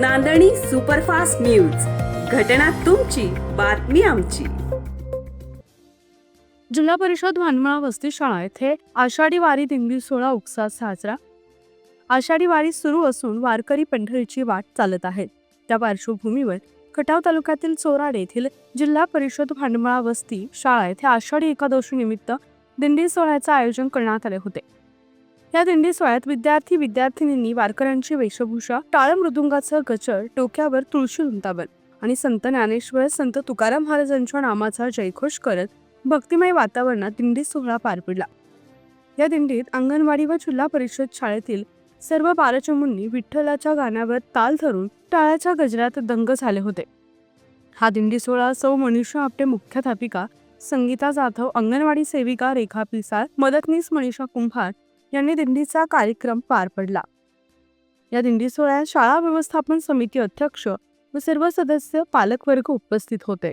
नांदणी superfast news. घटना तुमची बातमी आमची. जिल्हा परिषद भानमळा वस्ती शाळा येथे आषाढी वारी दिंडी सोहळा उत्साहात साजरा. आषाढी वारी सुरू असून वारकरी पंढरीची वाट चालत आहेत त्या पार्श्वभूमीवर खटाव तालुक्यातील चोराड येथील जिल्हा परिषद भांडमळा वस्ती शाळा येथे आषाढी एकादशी निमित्त दिंडी सोहळ्याचे आयोजन करण्यात आले होते. या दिंडी सोहळ्यात विद्यार्थी विद्यार्थिनींनी वारकऱ्यांची वेशभूषा टाळ मृदुंगाचं गचर डोक्यावर तुळशी वृंदावन आणि संत ज्ञानेश्वर संत तुकाराम महाराजांच्या नामाचा जयघोष करत भक्तिमय वातावरणात दिंडी सोहळा पार पडला. या दिंडीत अंगणवाडी व जिल्हा परिषद शाळेतील सर्व बालचमूंनी विठ्ठलाच्या गाण्यावर ताल धरून टाळ्याच्या गजरात दंग झाले होते. हा दिंडी सोहळा सौ मनीषा आपटे मुख्याध्यापिका संगीता जाधव अंगणवाडी सेविका रेखा पिसाळ मदतनीस मनीषा कुंभार यांनी दिंडीचा कार्यक्रम पार पडला. या दिंडी सोहळ्यात शाळा व्यवस्थापन समिती अध्यक्ष व सर्व सदस्य पालकवर्ग उपस्थित होते.